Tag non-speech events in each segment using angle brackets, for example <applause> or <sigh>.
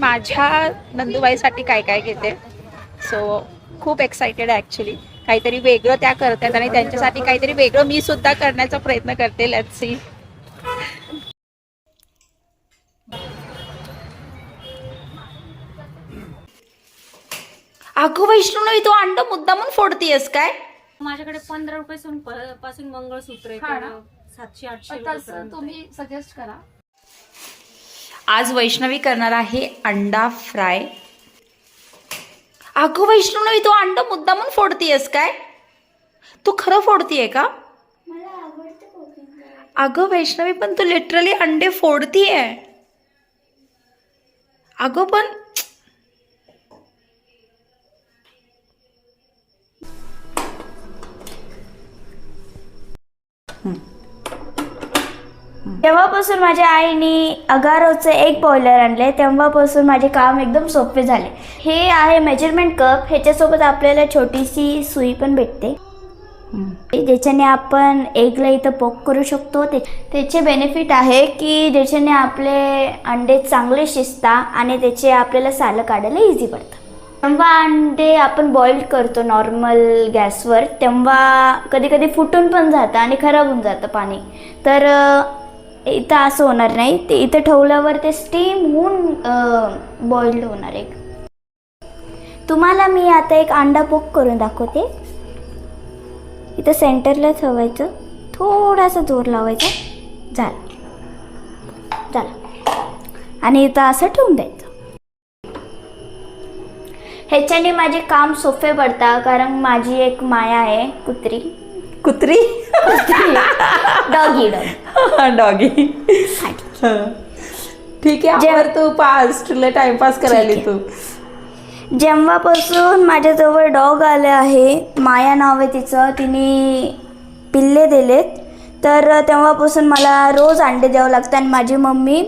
माझ्या नंदुबाईसाठी काय काय घेते? सो खूप एक्सायटेड आहे ॲक्च्युली काहीतरी वेगळं त्या करतात आणि त्यांच्यासाठी काहीतरी वेगळं मी सुद्धा करण्याचा प्रयत्न करते. लेट्स सी अगो वैष्णवी तू अंड मुद्दामून फोडतीयस काय? माझ्याकडे पंधरा रुपये पासून मंगळसूत्र सातशे आठशे. तुम्ही सजेस्ट करा. आज वैष्णवी करणार आहे अंडा फ्राय. अगो वैष्णवी तू अंड मुद्दामून फोडतीयस काय? तू खरं फोडतीये का? अगं वैष्णवी पण तू लिटरली अंडे फोडतीये. अगं पण तेव्हापासून माझ्या आईने अगारोचं एक बॉयलर आणले तेव्हापासून माझे काम एकदम सोपे झाले. हे आहे मेजरमेंट कप ह्याच्यासोबत आपल्याला छोटीशी सुई पण भेटते. ज्याच्याने आपण एगला इथं पोक करू शकतो. ते त्याचे बेनिफिट आहे की ज्याच्याने आपले अंडे चांगले शिजता आणि त्याचे आपल्याला सालं काढायला इझी पडतं. तेव्हा अंडे आपण बॉईल करतो नॉर्मल गॅसवर तेव्हा कधी कधी फुटून पण जातं आणि खराब होऊन जातं पाणी. तर इथं असं होणार नाही. ते इथं ठेवल्यावर ते स्टीम होऊन बॉइल्ड होणार एक. तुम्हाला मी आता एक अंडा पोक करून दाखवते. इथं सेंटरला ठेवायचं. थोडासा जोर लावायचा. झालं. झालं. आणि इथं असं ठेवून द्यायचं. ह्याच्याने माझे काम सोपे पडतात कारण माझी एक माया आहे कुत्री. कुत्री? डॉगी डॉग ठीक आहे जे- आवर तू पास तुला टाइमपास करायला तू. जेव्हापासून माझ्याजवळ डॉग आले आहे माया नाव आहे तिचं तिने पिल्ले दिलेत. तर तेव्हापासून मला रोज अंडे द्यावं लागतं आणि माझी मम्मी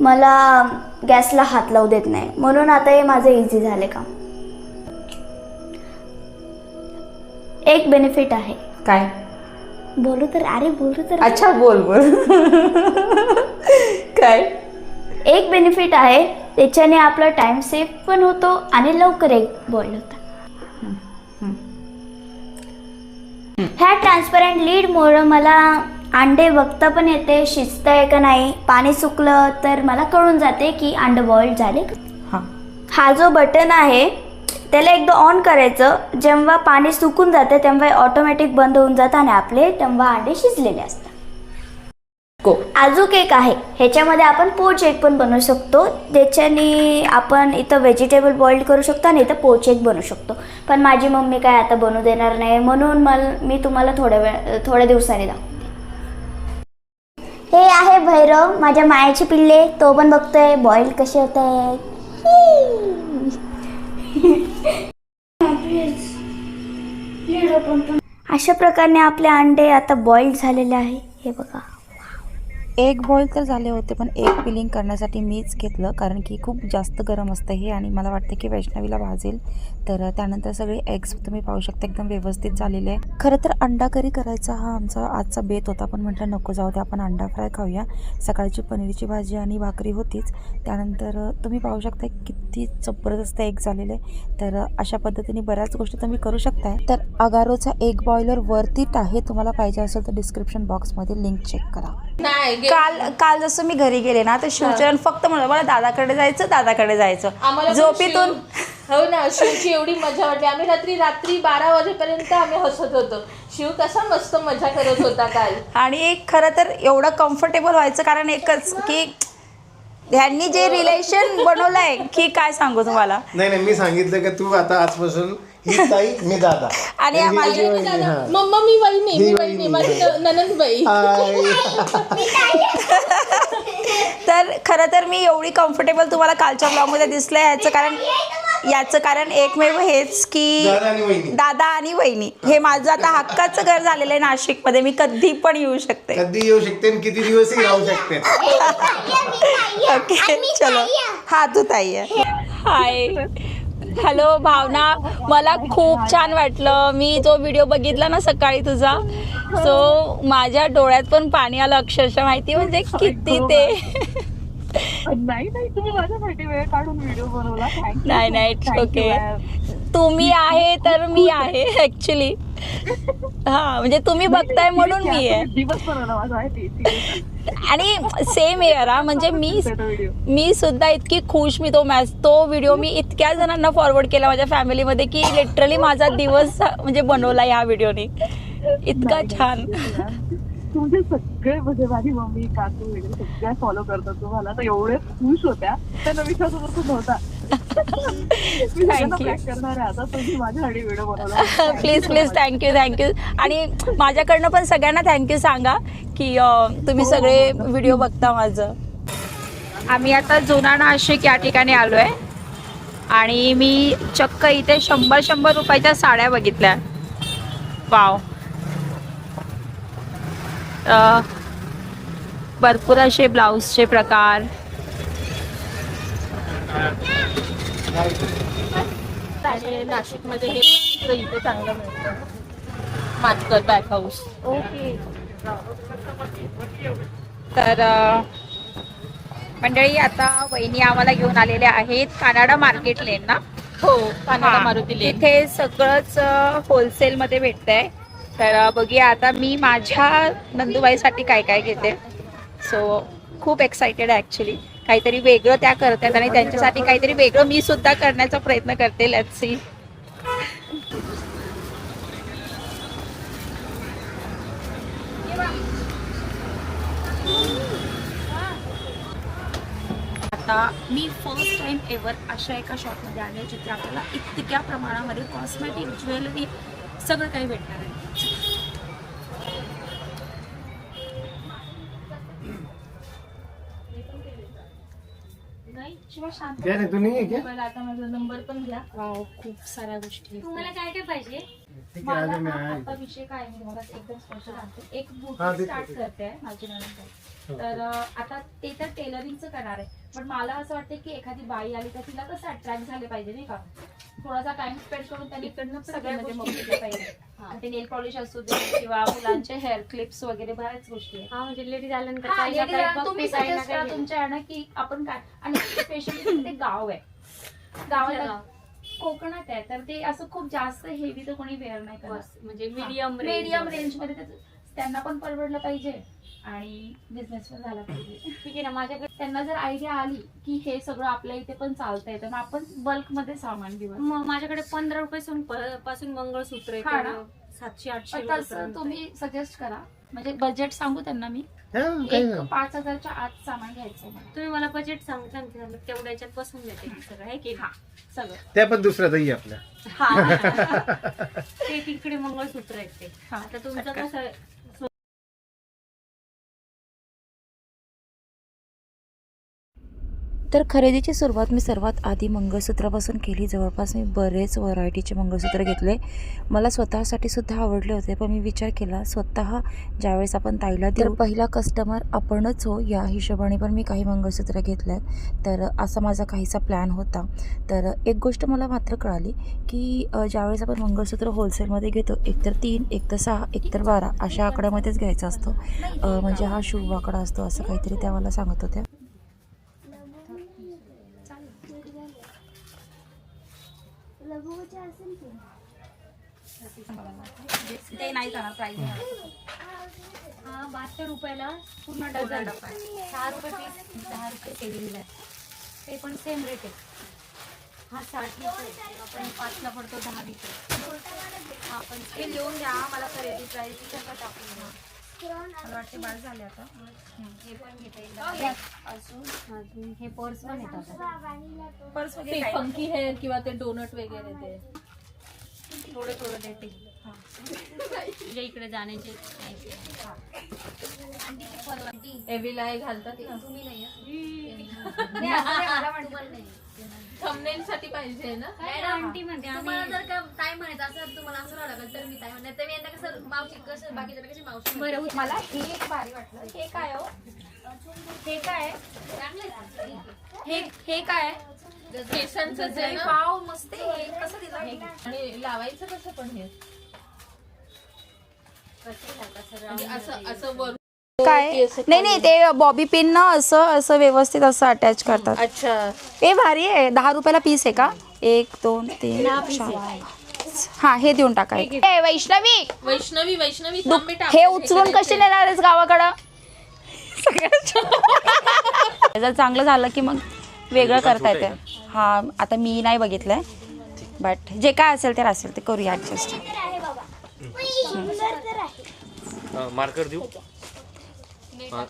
मला गॅसला हात लावू देत नाही. म्हणून आता हे माझं इझी झाले काम. एक बेनिफिट आहे. काय? बोलू तर अरे बोलू तर. अच्छा बोल बोल. काय? एक बेनिफिट आहे त्याच्याने आपला टाइम सेव्ह पण होतो आणि लवकर एक बॉईल होतं. ह्या ट्रान्सपरंट लीडमुळं मला अंडे बघता पण येते शिजतंय का नाही पाणी सुकलं तर मला कळून जाते की अंडे बॉईल झाले. हा. हा जो बटन आहे त्याला एकदा ऑन करायचं. जेव्हा पाणी सुकून जाते तेव्हा ऑटोमॅटिक बंद होऊन जातं आणि आपले तेव्हा अंडे शिजलेले असतात. अजून एक आहे. ह्याच्यामध्ये आपण पोच एक पण बनवू शकतो. ज्याच्याने आपण इथं व्हेजिटेबल बॉइल्ड करू शकतो आणि इथं पोच एक बनवू शकतो. पण माझी मम्मी काय आता बनवू देणार नाही. म्हणून मला मी तुम्हाला थोड्या वेळ थोड्या दिवसांनी दाखवते. हे आहे भैरव माझ्या मायाचे पिल्ले. तो पण बघतोय बॉईल कसे होत अशा प्रकारे आपले अंडे आता बॉईल झालेले आहे. हे बघा. एक बॉईल तर झाले होते पण एक पिलिंग करण्यासाठी मीच घेतलं कारण की खूप जास्त गरम असतं हे आणि मला वाटतं की वैष्णवीला भाजेल. तर त्यानंतर सगळे एग्स तुम्ही पाहू शकता एकदम व्यवस्थित झालेले आहे खरं तर अंडा करी करायचा हा आमचा आजचा बेत होता पण म्हटलं नको जाऊ दे आपण अंडा फ्राय खाऊया. सकाळची पनीरची भाजी आणि भाकरी होतीच. त्यानंतर तुम्ही पाहू शकता किती जबरदस्त एग झालेले आहे. तर अशा पद्धतीने बऱ्याच गोष्टी तुम्ही करू शकताय. तर अगारोचा एग बॉयलर वरतीच आहे तुम्हाला पाहिजे असेल तर डिस्क्रिप्शन बॉक्समध्ये लिंक चेक करा. काल काल जसं मी घरी गेले ना तर शिवचरण फक्त म्हणलं मला दादाकडे जायचं दादाकडे जायचं. झोपेतून हो ना शिवची एवढी मजा वाटली. आम्ही रात्री रात्री बारा वाजेपर्यंत आम्ही हसत होतो. शिव कसा मस्त मजा करत होता काल. आणि एक खरं तर एवढं कम्फर्टेबल व्हायचं कारण एकच की ह्यांनी जे रिलेशन बनवलंय की काय सांगू तुम्हाला? नाही नाही मी सांगितलं की तू आता आजपासून ही ताई मी दादा. आणि ही वहिनी, हा. मम्मा मी वहिनी मी वहिनी. माझी न- ननंदबाई. हाय. तर खरं तर मी एवढी कम्फर्टेबल तुम्हाला कालच्या ब्लॉगमध्ये दिसलं याचं कारण याचं कारण एकमेव हेच की दादा आणि वहिनी. दादा आणि वहिनी. हे माझं आता हक्काचं घर झालेलं आहे नाशिकमध्ये. मी कधी पण येऊ शकते. कधी येऊ शकते आणि किती दिवसही राहू शकते. ओके चलो. हा तू ताई आहे. हाय. हॅलो भावना. मला खूप छान वाटलं. मी जो व्हिडिओ बघितला ना सकाळी तुझा सो माझ्या डोळ्यात पण पाणी आलं अक्षरशः. माहिती म्हणजे किती ते. नाही नाही तुम्ही माझ्यासाठी वेळ काढून व्हिडिओ बनवला. थँक्यू नाही नाही इट्स ओके तुम्ही आहे तर मी आहे. ऍक्च्युली हा म्हणजे तुम्ही बघताय म्हणून मी आहे. दिवस बनवला माझा आहे. आणि सेम इयर हा. म्हणजे मी मी सुद्धा इतकी खुश मी तो मॅच तो व्हिडिओ मी इतक्या जणांना फॉरवर्ड केला माझ्या फॅमिलीमध्ये की लिटरली माझा दिवस म्हणजे बनवला या व्हिडिओने इतका छान. तुमचे सगळे म्हणजे माझी मम्मी काकू वगैरे सगळ्या फॉलो करतात तुम्हाला. तर एवढे खुश होत्या. त्यांना विश्वास बसत नव्हता. प्लीज प्लीज थँक्यू थँक्यू आणि माझ्याकडनं पण सगळ्यांना थँक्यू सांगा की तुम्ही सगळे व्हिडिओ बघता माझं. आम्ही आता जुना नाशिक या ठिकाणी आलो आहे आणि मी चक्क इथे शंभर शंभर रुपयाच्या साड्या बघितल्या. वाव अं, भरपूर असे ब्लाऊजचे प्रकार. आणि नाशिकमध्ये हे तर इथे चांगलं मिळतं. Matkar back house okay. तर मंडळी आता वहिनी आम्हाला घेऊन आलेल्या आहेत कानाडा मार्केट लेन ना? हो कानाडा. मारुती लेन तिथे सगळंच होलसेल मध्ये भेटतंय. तर अ, बघूया आता मी माझ्या नंदुबाईसाठी काय काय घेते. सो खूप एक्साइटेड आहे ॲक्च्युली काहीतरी वेगळं त्या करतात आणि त्यांच्यासाठी काहीतरी वेगळं मी सुद्धा करण्याचा प्रयत्न करते लसी सी आता मी फर्स्ट टाइम एवर अशा एका शॉपमध्ये आले जिथे आपल्याला इतक्या प्रमाणामध्ये कॉस्मेटिक ज्वेलरी सगळं काही भेटणार आहे. शिवा शांत तू नाही आहे मोबाईल आता माझा नंबर पण घ्या. वाव खूप साऱ्या गोष्टी तुम्हाला काय काय पाहिजे? ठीक आहे आहे आता विषय काय आहे मला एकदम स्पष्ट सांगते. एक हा, बुक ते- स्टार्ट करते माझी तर अं, आता ते तर टेलरिंगचं करणार आहे. पण मला असं वाटतं की एखादी बाई आली तर तिला कसं अट्रॅक्ट झाले पाहिजे नाही का? थोडासा टाइम स्पेंड करून त्यांनी इकडनं सगळ्या गोष्टी घेतल्या पाहिजे. आणि ते नेल पॉलिश असू दे किंवा मुलांचे हेअर क्लिप्स वगैरे बऱ्याच गोष्टी आहेत. हा म्हणजे लेडीज आल्यानंतर हा, काही ना काही आहे, तुम्ही बघते, काही ना suggest करा काही तुमच्या यानं की आपण काय आणि स्पेशली ते गाव आहे. गावाला गाव? कोकणात आहे तर ते असं खूप जास्त हेवी तर कोणी वेअर नाही करत म्हणजे मीडियम मीडियम रेंजमध्ये. त्यांना पण परवडलं पाहिजे आणि बिझनेस पण झाला पाहिजे. ठीक आहे ना माझ्याकडे त्यांना जर आयडिया आली की हे सगळं आपल्या इथे पण चालतंय तर मग आपण बल्कमध्ये सामान घेऊ म- माझ्याकडे पंधरा रुपये पासून मंगळसूत्र सातशे आठशे. तुम्ही सजेस्ट करा. म्हणजे बजेट सांगू त्यांना मी. हा, काही एक नाही. पाच हजारच्या आत सामान घ्यायचं मला. तुम्ही मला बजेट सांगता ना त्याला तेवढ्या याच्यात बसून देते मी सगळं आहे की हा. सगळं. त्या पण दुसऱ्या ताई आपल्या. हा. <laughs> ते तिकडे मंगळसूत्र आहेत ते. हा, आता तुमचं. कसं तर खरेदीची सुरुवात मी सर्वात आधी मंगळसूत्रापासून केली. जवळपास मी बरेच व्हरायटीचे मंगळसूत्र घेतले. मला स्वतःसाठी सुद्धा आवडले होते पण मी विचार केला स्वतः ज्यावेळेस आपण ताईला तर पहिला कस्टमर आपणच हो या हिशोबाने पण मी काही मंगळसूत्र घेतल्यात. तर असा माझा काहीसा प्लॅन होता. तर एक गोष्ट मला मात्र कळाली की ज्यावेळेस आपण मंगळसूत्र होलसेलमध्ये घेतो एकतर तीन एकतर सहा एकतर बारा अशा आकड्यामध्येच घ्यायचा असतो. म्हणजे हा शुभ आकडा असतो असं काहीतरी त्या मला सांगत होत्या. ते नाही जाणार प्राईस हा बहात्तर रुपयाला पूर्ण डझन. सहा रुपये पीस दहा रुपये केली दिला ते पण सेम रेट आहे. हा साठ रुपये. आपण पाचला पडतो दहा रुपये हा पण ते लिहून द्या मला खरेदी प्राईस टाकून द्या. मला वाटते बाद झाले आता. हे पण घेता. येईल अजून हे पर्स पण येतात आता. पर्स वगैरे काय? फंकी हेअर किंवा ते डोनट वगैरे ते. थोडं थोडं देते. तुझ्या इकडे जाण्याचे एव्हीला हे घालतात ना. थंबनेल साठी पाहिजे ना? आंटी म्हणते आम्ही. बरं मला हे एक भारी वाटलं. हे काय हो? हे काय हे हे काय आहे? ना? पाव मस्त. हे कसं दिलं हे? आणि लावायचं कसं पण हे? असं असं वरून काय? नाही नाही ते बॉबी पिन ना असं असं व्यवस्थित असं अटॅच करतात. अच्छा. हे भारी आहे. दहा रुपयाला पीस आहे का? एक दोन तीन चार. हा हे देऊन टाका एक. ए, वैष्णवी! वैष्णवी वैष्णवी दु- थांब बेटा, हे उचलून. कसे नेणार आहेस गावाकडं? सगळ्यात- जर चांगलं झालं की मग वेगळं करता येते हा आता मी नाही बघितलंय बट जे काय असेल ते असेल ते करूया ऍडजस्ट मार्कर देऊ? हा.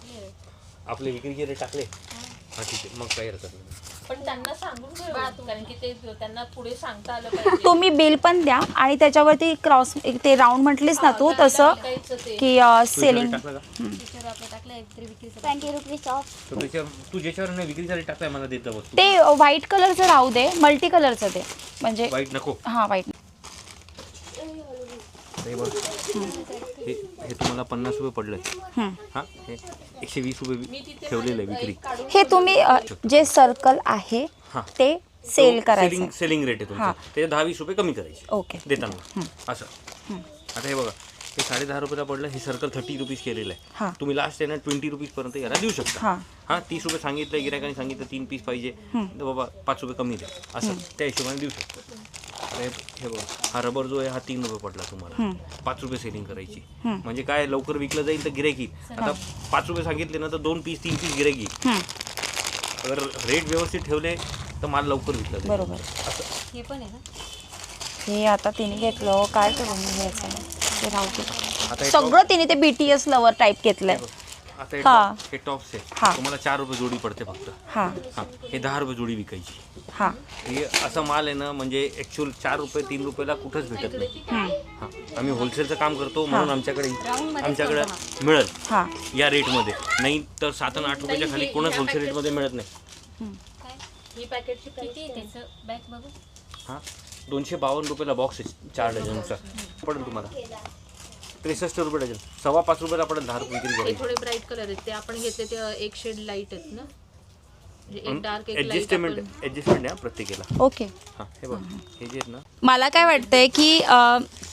आपले विक्रीचे रेट टाकले? हा ठीक आहे. मग काही हरकत नाही. पण त्यांना सांगून ठेव. कारण की ते त्यांना पुढे सांगता आलं <laughs> पाहिजे. तुम्ही बिल पण द्या आणि त्याच्यावरती क्रॉस ते राऊंड म्हटलीस ना तू तसं की सेलिंग टाकला का? ट्वेंटी रुपीज ऑफ तर त्याच्यावर तू ज्याच्यावर नाही विक्रीचा रेट टाकलाय मला देत जा वस्तू ते. व्हाईट कलरचं राहू दे मल्टी कलरचं ते म्हणजे वाईट नको. हा व्हाईट बघ. हे हे तुम्हाला पन्नास रुपये पडलंय. हा. हे एकशे वीस रुपये ठेवलेलं आहे विक्री. हे तुम्ही अ, जे सर्कल आहे हा. ते सेल करायचं. सेलिंग सेलिंग रेट आहे हा. तुमचा. त्याचे दहा वीस रुपये कमी करायचे. ओके. देताना. असं. आता हे बघा हे साडे दहा रुपयाला पडलं हे सर्कल थर्टी रुपीज केलेलं हा. आहे तुम्ही लास्ट आहे ना ट्वेंटी रुपीज पर्यंत याला देऊ शकता. हा. हा तीस रुपये सांगितलं गिरायकाने सांगितलं तीन पीस पाहिजे. तर बाबा पाच रुपये कमी द्या. असं. त्या हिशोबाने देऊ शकतो. हे बघा हा रबर जो आहे हा तीन रुपये पडला तुम्हाला. पाच रुपये सेलिंग करायची. म्हणजे काय लवकर विकलं जाईल तर गिरायक येईल. आता पाच रुपये सांगितले ना तर दोन पीस तीन पीस गिरायक येईल. अगर रेट व्यवस्थित ठेवले तर माल लवकर विकला जाईल. बरोबर. हे पण आहे ना? हे आता तिने घेतलं काय करू मी घ्यायचं ते राहू दे. आता हे सगळं तिने ते बीटीएस लवर टाईप घेतलंय. आता हे हा. टॉप- हे टॉप्स हा. आहे तुम्हाला चार रुपये जोडी पडते फक्त. हा. हा. हे दहा रुपये जोडी विकायची. हा. हे असं माल आहे ना म्हणजे ऍक्च्युअल चार रुपये तीन रुपयाला कुठंच भेटत नाही. हा. आम्ही होलसेलचं काम करतो म्हणून आमच्याकडे आमच्याकडे मिळेल. हा. या रेटमध्ये नाही तर सात आणि आठ रुपयाच्या खाली कोणच होलसेल रेटमध्ये मिळत नाही. ही पॅकेटची किती आहे त्याचं? बॅग बघू. हा. दोनशे बावन्न रुपयाला बॉक्स आहे चार डझनचा. पडेल तुम्हाला. त्रेसष्ट रुपये डझन. सव्वा पाच रुपयाला पडेल दहा रुपये विक्री हे करायची थोडे ब्राईट कलर आहेत. ते आपण घेतले ते एक शेड लाइट आहेत ना? म्हणजे एक डार्क एक लाइट ऍडजस्टमेंट ऍडजस्टमेंट आहे हा प्रत्येकाला. ओके हा हे बघ. हे जे आहेत ना मला काय वाटतंय की अ,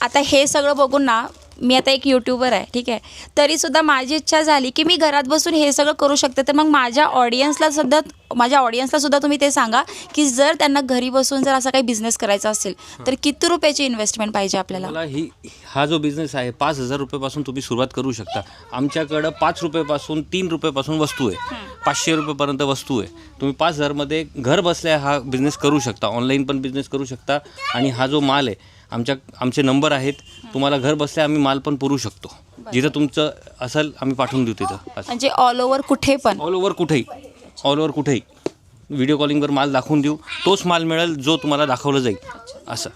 आता हे सगळं बघून ना मी आता एक यूट्यूबर आहे ठीक आहे. तरीसुद्धा माझी इच्छा झाली की मी घरात बसून हे सगळं करू शकते. तर मग माझ्या ऑडियन्सला सुद्धा माझ्या ऑडियन्सला सुद्धा तुम्ही ते सांगा की जर त्यांना घरी बसून जर असा काही बिझनेस करायचा असेल तर किती रुपयाची इन्व्हेस्टमेंट पाहिजे आपल्याला? ही हा जो बिझनेस आहे पाच हजार रुपयापासून तुम्ही सुरुवात करू शकता. आमच्याकडं पाच रुपयापासून तीन रुपयापासून वस्तू आहे. पाचशे रुपयेपर्यंत वस्तू आहे. तुम्ही पाच हजारमध्ये घर बसल्या हा बिझनेस करू शकता. ऑनलाईन पण बिझनेस करू शकता. आणि हा जो माल आहे आमच्या आमचे नंबर आहेत. तुम्हाला घर बसल्या आम्ही माल पण पुरू शकतो. जिथं तुमचं असेल आम्ही पाठवून देऊ तिथं. असं. म्हणजे ऑल ओव्हर कुठे पण? ऑल ओव्हर कुठेही. ऑल ओव्हर कुठेही. व्हिडिओ कॉलिंगवर माल दाखवून देऊ. तोच माल मिळेल जो तुम्हाला दाखवलं जाईल. असं.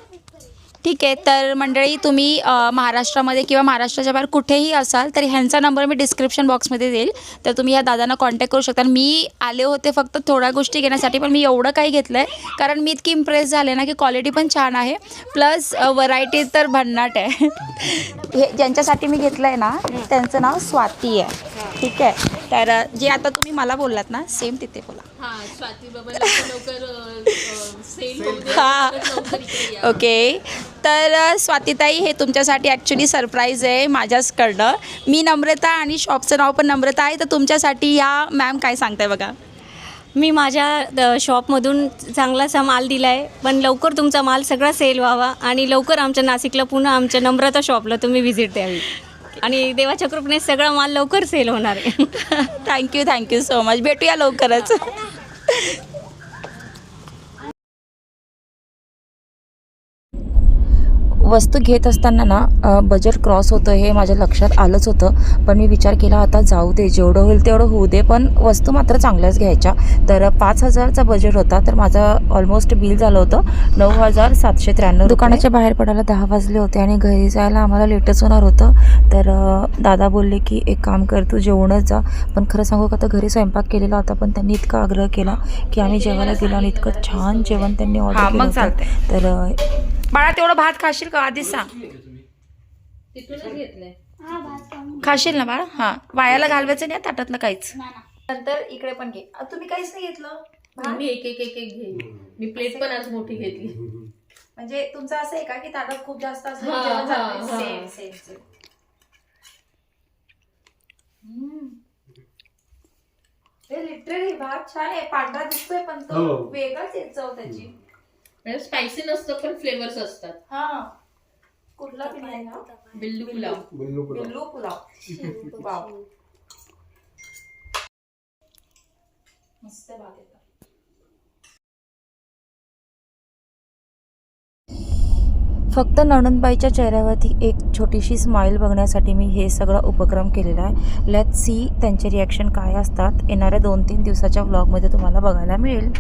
ठीक आहे तर मंडळी तुम्ही महाराष्ट्रामध्ये किंवा महाराष्ट्राच्या बाहेर कुठेही असाल तर ह्यांचा नंबर मी डिस्क्रिप्शन बॉक्समध्ये देईल. तर तुम्ही या दादांना कॉन्टॅक्ट करू शकता. मी आले होते फक्त थोड्या गोष्टी घेण्यासाठी पण मी एवढं काही घेतलं आहे कारण मी इतकी इम्प्रेस झाले ना की क्वालिटी पण छान आहे. प्लस व्हरायटी तर भन्नाट आहे. हे ज्यांच्यासाठी मी घेतलं आहे ना त्यांचं नाव स्वाती आहे. ठीक आहे तर जे आता तुम्ही मला बोललात ना सेम तिथे बोला. हा. ओके तर स्वातीताई हे तुमच्यासाठी ॲक्च्युली सरप्राईज आहे माझ्याचकडनं. मी नम्रता आणि शॉपचं नाव पण नम्रता आहे. तर तुमच्यासाठी या मॅम काय सांगताय बघा. मी माझ्या द- शॉपमधून चांगलासा माल दिला आहे पण लवकर तुमचा माल सगळा सेल व्हावा आणि लवकर आमच्या नाशिकला पुन्हा आमच्या नम्रता शॉपला तुम्ही व्हिजिट द्यावी. आणि देवाच्या कृपेने सगळा माल लवकर सेल होणार आहे. थँक्यू थँक्यू सो मच भेटूया लवकरच. <laughs> वस्तू घेत असताना ना बजेट क्रॉस होतं हे माझ्या लक्षात आलंच होतं. पण मी विचार केला आता जाऊ दे जेवढं होईल तेवढं होऊ दे. पण वस्तू मात्र चांगल्याच घ्यायच्या. तर पाच हजारचा बजेट होता तर माझं ऑलमोस्ट बिल झालं होतं. नऊ हजार सातशे त्र्याण्णव दुकानाच्या बाहेर पडायला दहा वाजले होते आणि घरी जायला आम्हाला लेटच होणार होतं. तर दादा बोलले की एक काम कर तू जेवणच जा. पण खरं सांगू का तर घरी स्वयंपाक केलेला होता पण त्यांनी इतका आग्रह केला की आम्ही जेवायला गेलो आणि इतकं छान जेवण त्यांनी ऑर्डर मग केलं. तर बाळा तेवढं भात खाशील का? आधीच सांग. तिथूनच घेतलंय. खाशील ना बाळा? हां. वायाला घालवायचं नाही ताटातलं काहीच. नंतर इकडे पण घे. अ, तुम्ही काहीच नाही घेतलं? मी एक एक एक एक घेईन. मी प्लेट पण आज मोठी घेतली. म्हणजे तुमचं असं आहे का की ताटात खूप जास्त असलं हा, नाही? लिटरली भात छान आहे. पांढरा दिसतोय पण तो हो. वेगळाच आहे चव त्याची. म्हणजे स्पायसी नसतं पण फ्लेवर्स असतात. हा. कुठला? बिल्लू पुलाव. बिल्लू पुलाव. बिल्लू पुलाव. <laughs> वाव. मस्त भात येतो फक्त नणंदबाईच्या चेहऱ्यावरती एक छोटीशी स्माईल बघण्यासाठी मी हे सगळं उपक्रम केलेला आहे. लेट सी त्यांचे रिॲक्शन काय असतात येणाऱ्या दोन तीन दिवसाच्या व्लॉगमध्ये तुम्हाला बघायला मिळेल.